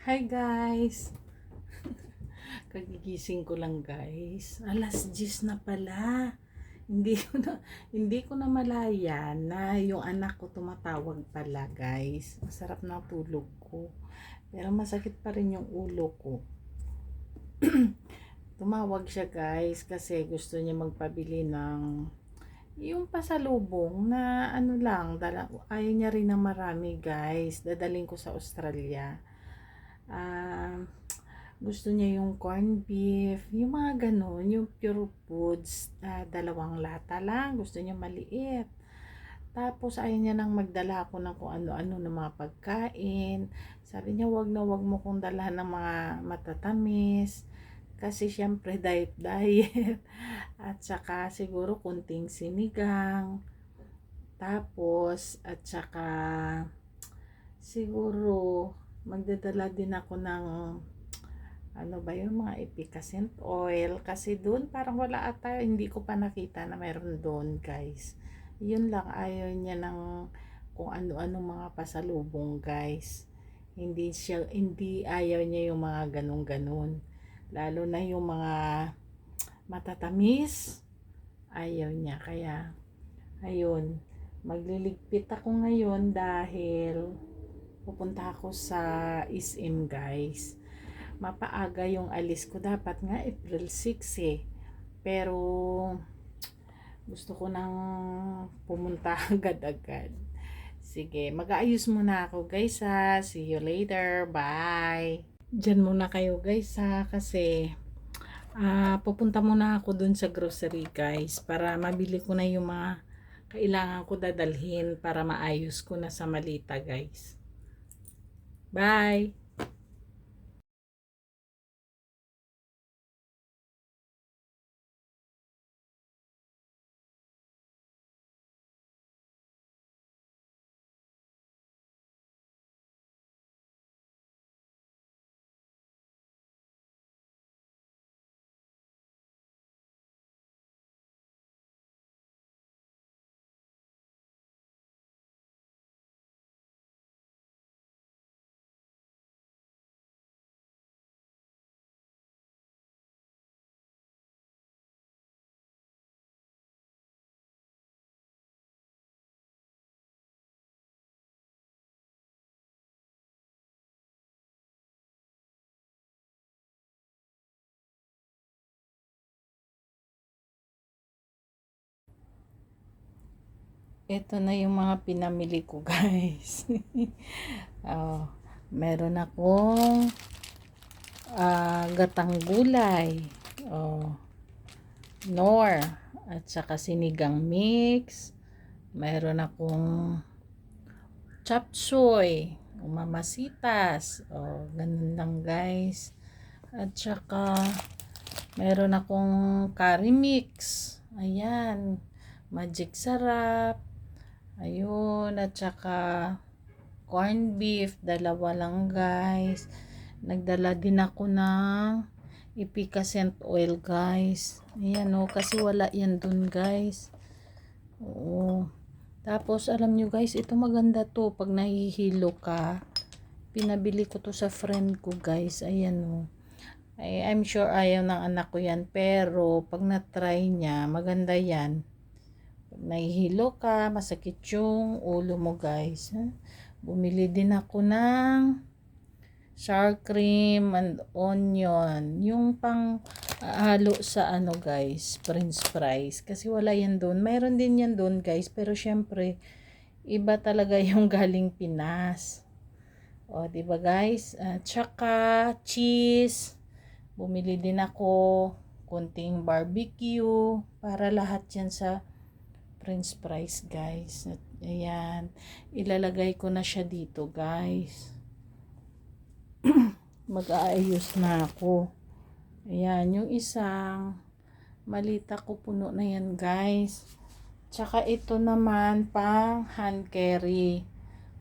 Hi guys! Kagigising ko lang guys. Alas 10 na pala. Hindi ko na, hindi ko na malaya na yung anak ko tumatawag pala guys. Masarap na tulog ko. Pero masakit pa rin yung ulo ko. Tumawag siya guys kasi gusto niya magpabili ng yung pasalubong na ano lang, dala, ayaw niya rin ng marami guys. Dadaling ko sa Australia. Ah, gusto niya yung corned beef, yung mga ganon, yung pure foods, ah, dalawang lata lang, gusto niya maliit. Tapos ayaw niya nang magdala ako ng kung ano-ano ng mga pagkain. Sabi niya, wag na wag mo kong dalhan ng mga matatamis. Kasi syempre diet diet. At saka siguro kunting sinigang. Tapos at saka siguro magdadala din ako ng ano ba yung mga efficacent oil. Kasi doon parang wala ata hindi ko pa nakita na meron doon guys. Yun lang ayaw niya ng kung ano-ano mga pasalubong guys. Hindi siya hindi ayaw niya yung mga ganun ganun lalo na yung mga matatamis ayaw niya. Kaya ayun magliligpit ako ngayon dahil pupunta ako sa SM guys. Mapaaga yung alis ko. Dapat nga April 6 eh. Pero gusto ko nang pumunta agad-agad. Sige, mag-aayos muna ako guys ha. See you later. Bye. Diyan muna kayo guys ha kasi ah pupunta muna ako dun sa grocery guys para mabili ko na yung mga kailangan ko dadalhin para maayos ko na sa malita guys. Bye! Ito na yung mga pinamili ko guys. oh, meron akong ah, gatang gulay. Oh, nor. At saka sinigang mix. Meron akong chop suey. Mamasitas. Oh, ganun lang guys. At saka meron akong curry mix. Ayan. Magic sarap. Ayun, at saka corned beef, dalawa lang guys. Nagdala din ako ng epicacent oil guys. Ayan o, kasi wala yan dun guys. Oo. Tapos, alam nyo guys, ito maganda to pag nahihilo ka. Pinabili ko to sa friend ko guys. Ayan o. Ay, I'm sure ayaw ng anak ko yan. Pero, pag na-try niya, maganda yan nahihilo ka, masakit yung ulo mo guys. Bumili din ako ng sour cream and onion. Yung pang halo sa ano guys, french fries. Kasi wala yan doon. Mayroon din yan doon guys. Pero syempre, iba talaga yung galing Pinas. O, di ba guys? At saka cheese. Bumili din ako kunting barbecue para lahat yan sa french fries guys. Ayan. Ilalagay ko na siya dito guys. Mag-aayos na ako. Ayan yung isang malita ko puno na yan guys. Tsaka ito naman pang hand carry.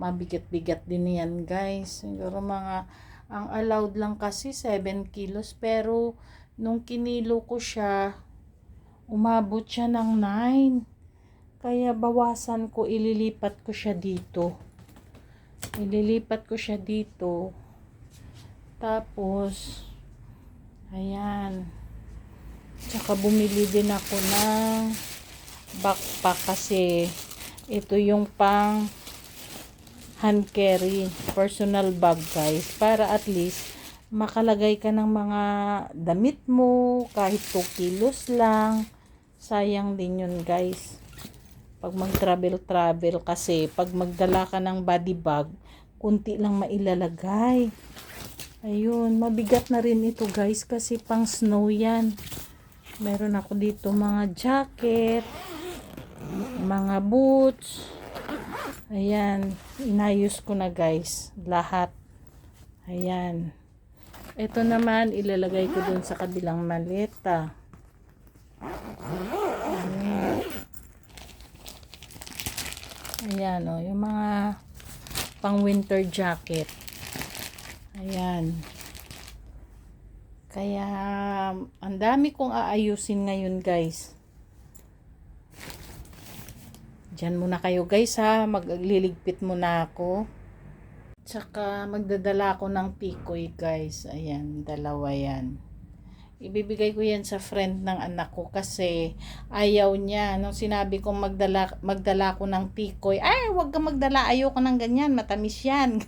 Mabigat-bigat din yan guys. Siguro mga ang allowed lang kasi 7 kilos. Pero nung kinilo ko siya umabot siya ng 9 kaya bawasan ko, ililipat ko siya dito. Ililipat ko siya dito. Tapos, ayan. Tsaka bumili din ako ng backpack kasi ito yung pang hand carry personal bag guys para at least makalagay ka ng mga damit mo kahit 2 kilos lang sayang din yun guys pag mag travel travel kasi pag magdala ka ng body bag kunti lang mailalagay. Ayun mabigat na rin ito guys kasi pang snow yan. Meron ako dito mga jacket mga boots. Ayan inayos ko na guys lahat. Ayan. Ito naman ilalagay ko dun sa kabilang maleta ayan o yung mga pang winter jacket ayan kaya ang dami kong aayusin ngayon guys Diyan muna kayo guys ha. Magliligpit muna ako. Tsaka magdadala ako ng tikoy guys. Ayan, dalawa yan. Ibibigay ko yan sa friend ng anak ko kasi ayaw niya. Nung sinabi kong magdala, magdala ko ng tikoy, ay wag ka magdala, ayoko ng ganyan, matamis yan.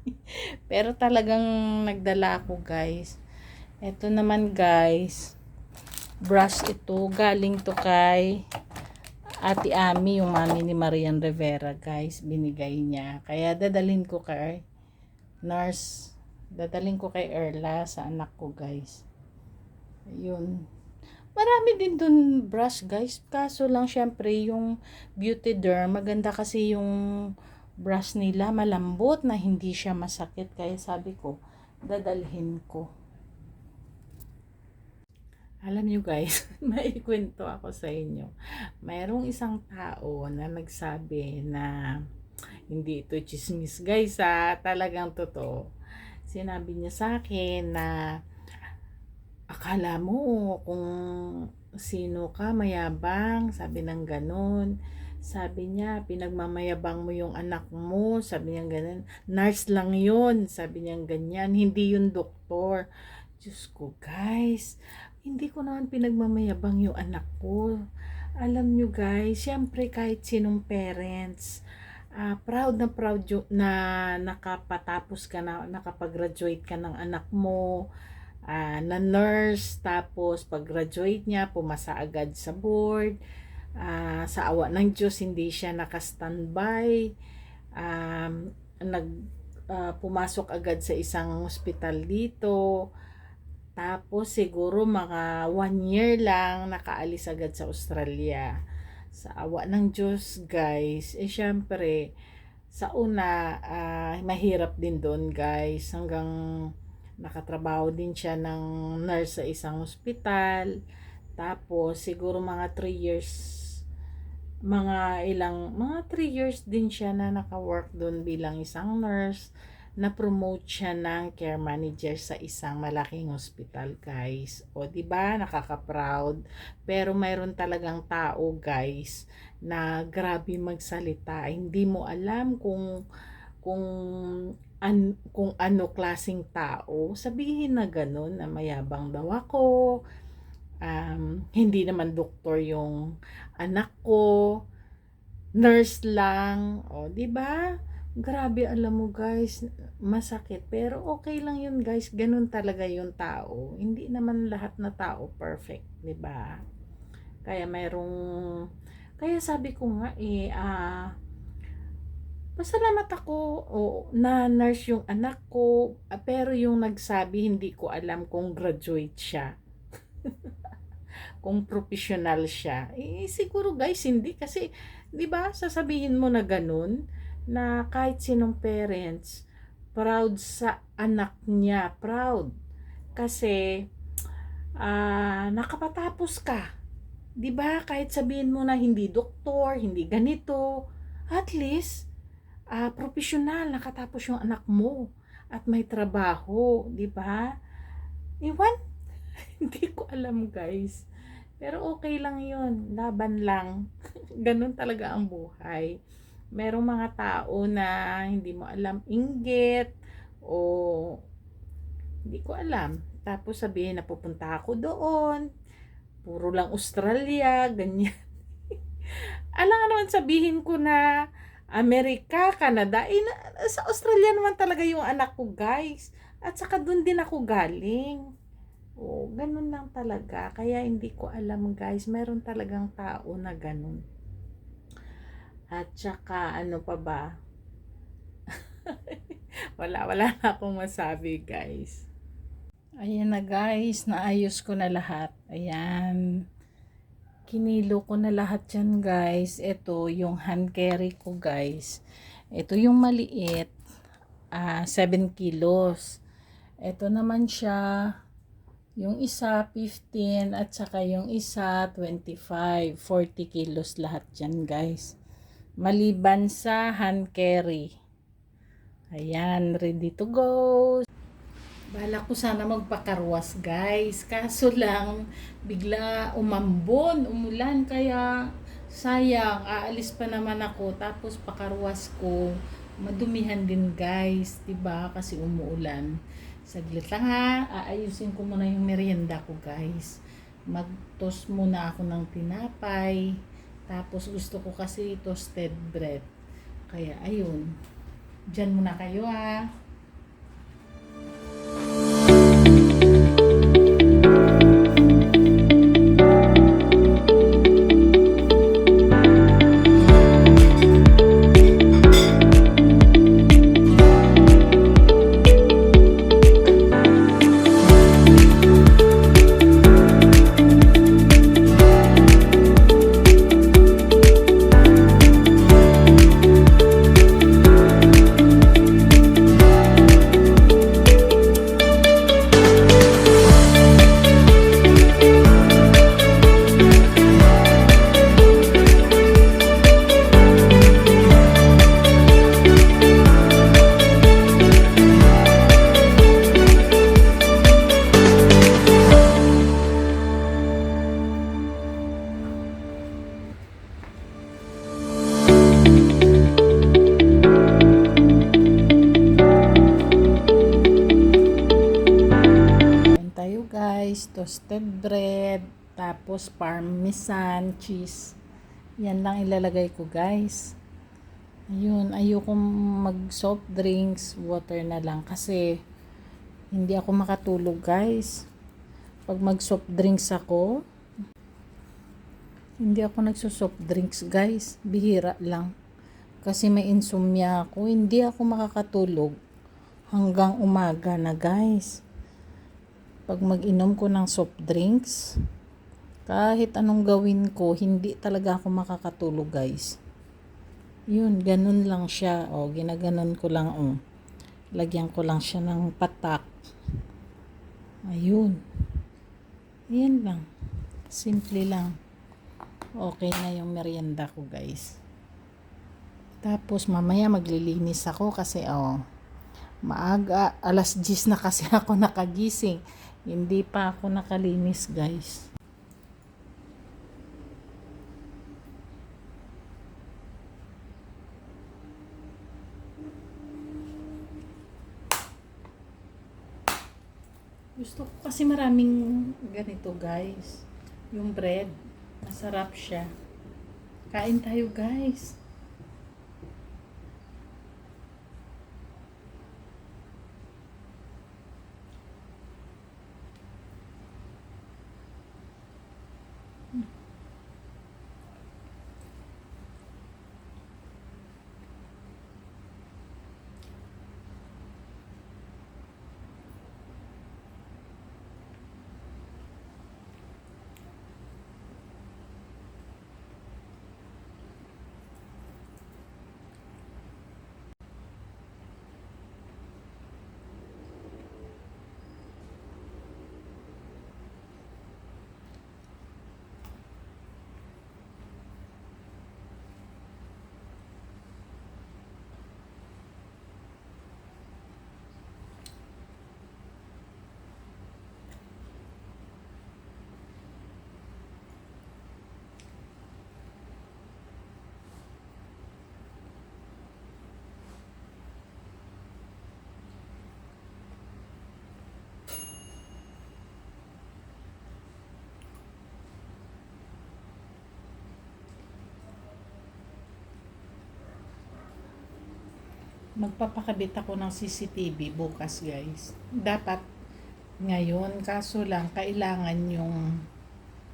Pero talagang nagdala ako guys. Ito naman guys, brush ito, galing to kay Ate Ami, yung mami ni Marian Rivera, guys, binigay niya. Kaya dadalhin ko kay nurse, dadalhin ko kay Erla sa anak ko, guys. Ayun. Marami din dun brush, guys. Kaso lang, syempre, yung Beauty Derm, maganda kasi yung brush nila, malambot na hindi siya masakit. Kaya sabi ko, dadalhin ko. Alam nyo guys, may kwento ako sa inyo. Mayroong isang tao na nagsabi na hindi ito chismis guys ha, talagang totoo. Sinabi niya sa akin na akala mo kung sino ka mayabang, sabi ng ganun. Sabi niya, pinagmamayabang mo yung anak mo, sabi niya ganun. Nurse lang yun, sabi niya ganyan, hindi yung doktor. Diyos ko guys, hindi ko naman pinagmamayabang yung anak ko. Alam nyo guys, syempre kahit sinong parents, uh, proud na proud yung, na nakapatapos ka na, nakapag-graduate ka ng anak mo, uh, na nurse, tapos pag-graduate niya, pumasa agad sa board, uh, sa awa ng Diyos, hindi siya naka-standby, um, nag, uh, pumasok agad sa isang hospital dito, tapos siguro mga one year lang nakaalis agad sa Australia. Sa awa ng Diyos guys, eh syempre sa una uh, mahirap din doon guys. Hanggang nakatrabaho din siya ng nurse sa isang ospital. Tapos siguro mga 3 years mga ilang mga 3 years din siya na naka-work doon bilang isang nurse na-promote siya ng care manager sa isang malaking hospital, guys. O, di ba Nakaka-proud. Pero mayroon talagang tao, guys, na grabe magsalita. Hindi mo alam kung kung an, kung ano klasing tao. Sabihin na ganun na mayabang daw ako. Um, hindi naman doktor yung anak ko. Nurse lang. O, di ba? Grabe, alam mo guys, masakit. Pero okay lang yun guys, ganun talaga yung tao. Hindi naman lahat na tao perfect, di ba? Kaya mayroong, kaya sabi ko nga eh, ah, pasalamat ako oh, na nurse yung anak ko, ah, pero yung nagsabi, hindi ko alam kung graduate siya. kung professional siya. Eh, siguro guys, hindi. Kasi, di ba, sasabihin mo na ganun, na kahit sinong parents, proud sa anak niya. Proud. Kasi, uh, nakapatapos ka. 'Di ba Kahit sabihin mo na hindi doktor, hindi ganito, at least, uh, professional, nakatapos yung anak mo. At may trabaho, 'di ba Iwan, hindi ko alam guys. Pero okay lang yun. Laban lang. Ganun talaga ang buhay merong mga tao na hindi mo alam inggit o Hindi ko alam. Tapos sabihin na pupunta ako doon. Puro lang Australia, ganyan. Alam nga naman sabihin ko na Amerika, Canada, eh, sa Australia naman talaga yung anak ko, guys. At saka doon din ako galing. Oo, ganun lang talaga. Kaya hindi ko alam, guys. Meron talagang tao na ganun. At saka, ano pa ba? wala, wala na akong masabi, guys. Ayan na, guys. Naayos ko na lahat. Ayan. Kinilo ko na lahat yan, guys. Ito, yung hand carry ko, guys. Ito yung maliit. ah 7 kilos. Ito naman siya, yung isa 15 at saka yung isa 25. 40 kilos lahat yan, guys. Maliban sa hand carry. Ayan, ready to go. Bala ko sana magpakarwas, guys. Kaso lang, bigla umambon, umulan, kaya sayang, aalis pa naman ako. Tapos pakarwas ko, madumihan din, guys. ba Kasi umuulan. Saglit lang ha, aayusin ko muna yung merienda ko, guys. Magtos muna ako ng tinapay. Tapos gusto ko kasi toasted bread. Kaya ayun. Diyan muna kayo ha. Tapos parmesan, cheese. Yan lang ilalagay ko guys. Ayun, ayoko mag soft drinks, water na lang kasi hindi ako makatulog guys. Pag mag soft drinks ako, hindi ako nagso soft drinks guys, bihira lang. Kasi may insomnia ako, hindi ako makakatulog hanggang umaga na guys pag mag-inom ko ng soft drinks, kahit anong gawin ko, hindi talaga ako makakatulog, guys. Yun, ganun lang siya. O, ginaganon ko lang, o. Lagyan ko lang siya ng patak. Ayun. Ayan lang. Simple lang. Okay na yung merienda ko, guys. Tapos, mamaya maglilinis ako kasi, oh, maaga, alas 10 na kasi ako nakagising. Hindi pa ako nakalinis, guys. Gusto ko kasi maraming ganito, guys. Yung bread. Masarap siya. Kain tayo, guys. Magpapakabit ako ng CCTV bukas guys. Dapat ngayon, kaso lang, kailangan yung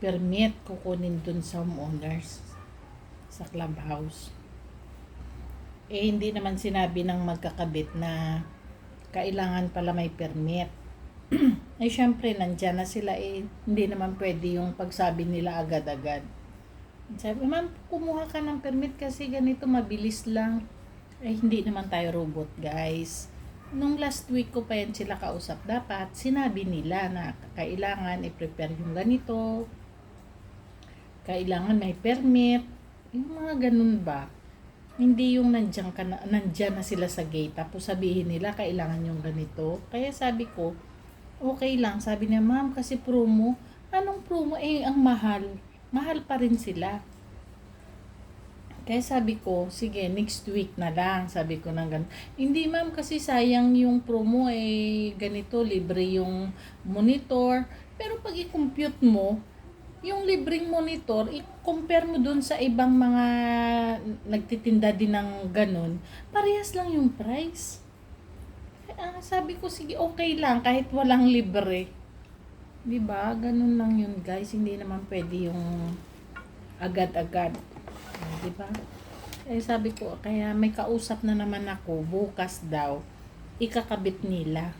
permit kukunin dun sa homeowners sa clubhouse. Eh, hindi naman sinabi ng magkakabit na kailangan pala may permit. eh, syempre, nandyan na sila eh. Hindi naman pwede yung pagsabi nila agad-agad. Sabi, ma'am, kumuha ka ng permit kasi ganito mabilis lang. Eh, hindi naman tayo robot, guys. Nung last week ko pa yan sila kausap, dapat sinabi nila na kailangan i-prepare yung ganito, kailangan may permit, yung mga ganun ba. Hindi yung nandiyan, ka na, nandiyan na sila sa gate, tapos sabihin nila kailangan yung ganito. Kaya sabi ko, okay lang. Sabi niya, ma'am, kasi promo. Anong promo? Eh, ang mahal. Mahal pa rin sila. Kaya sabi ko, sige, next week na lang. Sabi ko ng ganun. Hindi ma'am, kasi sayang yung promo eh, ganito, libre yung monitor. Pero pag i-compute mo, yung libreng monitor, i-compare mo dun sa ibang mga nagtitinda din ng ganun, parehas lang yung price. Kaya sabi ko, sige, okay lang, kahit walang libre. ba Ganun lang yun, guys. Hindi naman pwede yung agad-agad. Ah, 'Di ba Eh, sabi ko, kaya may kausap na naman ako, bukas daw, ikakabit nila.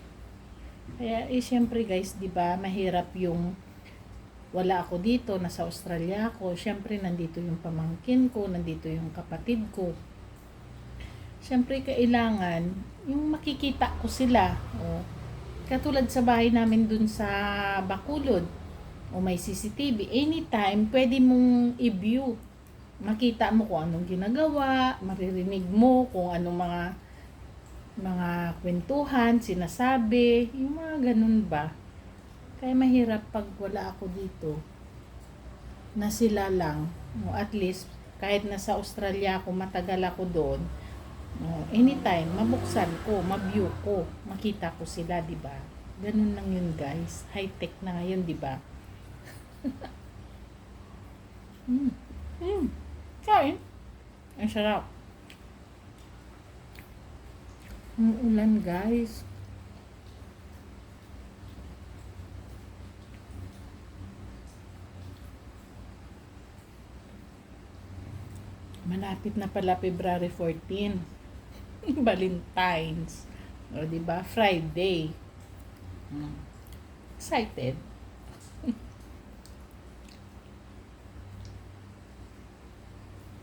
Kaya, eh, syempre guys, 'di ba mahirap yung wala ako dito, nasa Australia ako. Syempre, nandito yung pamangkin ko, nandito yung kapatid ko. Syempre, kailangan yung makikita ko sila. O, katulad sa bahay namin dun sa Bakulod, o may CCTV, anytime, pwede mong i-view. Makita mo kung anong ginagawa, maririnig mo kung anong mga mga kwentuhan, sinasabi, yung mga ganun ba. Kaya mahirap pag wala ako dito, na sila lang, o at least, kahit nasa Australia ako, matagal ako doon, o, anytime, mabuksan ko, mabview ko, makita ko sila, di ba? Ganun lang yun, guys. High-tech na ngayon, di ba? mm. Mm. Kain. Ang sarap. Ang ulan, guys. Malapit na pala February 14. Valentine's. O, di ba? Friday. Hmm. Excited.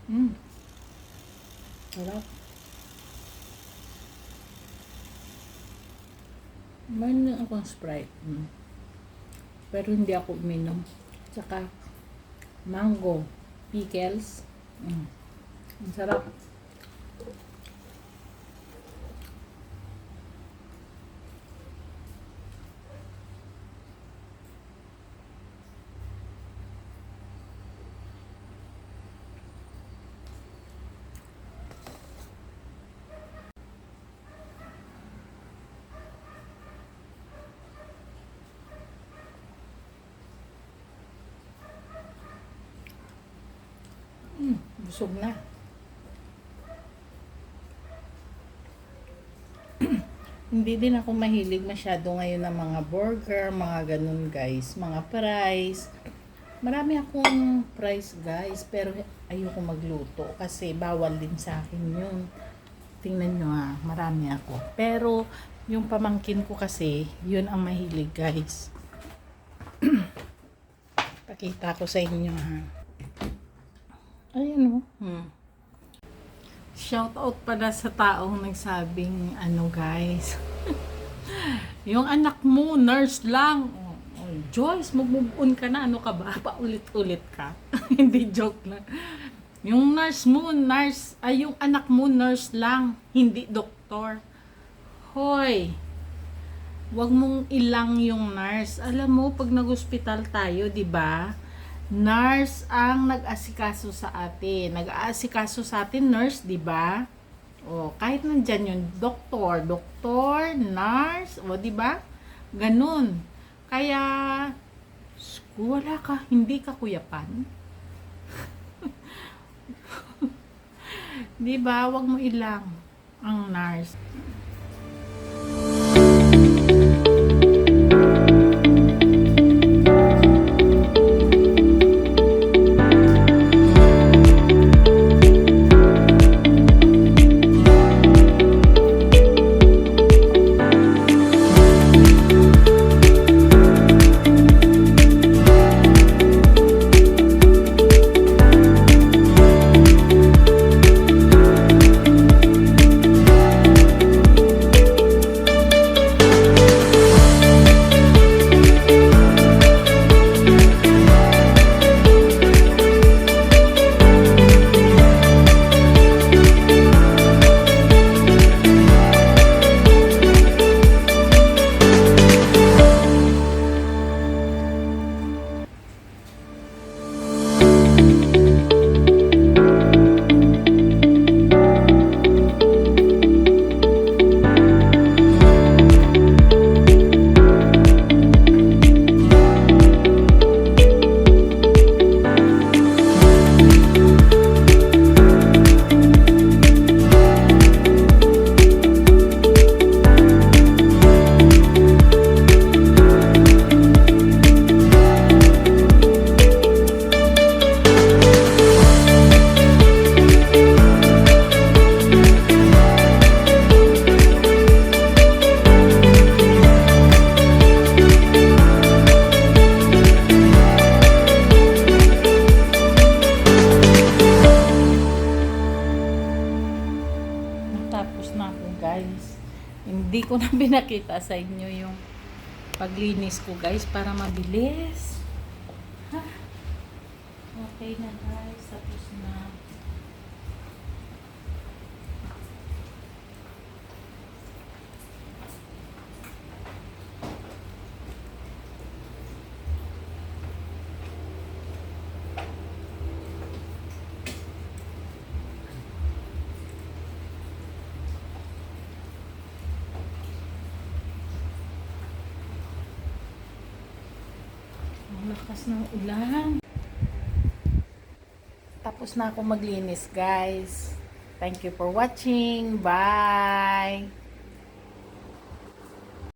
Hmm. Sarap. Mayroon na akong Sprite. Hmm. Pero hindi ako uminom. Tsaka, mango, pickles. Mm. Ang sarap. Mm, busog na. Hindi din ako mahilig masyado ngayon ng mga burger, mga ganun guys, mga fries. Marami akong fries guys, pero ayoko magluto kasi bawal din sa akin yun. Tingnan nyo ha, marami ako. Pero yung pamangkin ko kasi, yun ang mahilig guys. Pakita ko sa inyo ha. Ayan o. Hmm. Shout out pala sa taong nagsabing ano guys. yung anak mo, nurse lang. Oh, oh, Joyce, mag-move on ka na. Ano ka ba? Paulit-ulit ka. Hindi joke lang. Yung nurse mo, nurse, ay yung anak mo, nurse lang. Hindi doktor. Hoy, wag mong ilang yung nurse. Alam mo, pag nag-hospital tayo, di ba? Nurse ang nag-asikaso sa atin. Nag-aasikaso sa atin nurse, 'di ba? O kahit nandiyan yung doktor, doktor, nurse, o 'di ba? Ganun. Kaya wala ka, hindi ka kuyapan. 'Di ba? Wag mo ilang. ang nurse. Na pinakita sa inyo yung paglinis ko guys para mabilis. Okay na guys. Tapos na. Ang lakas ng ulan. Tapos na ako maglinis, guys. Thank you for watching. Bye!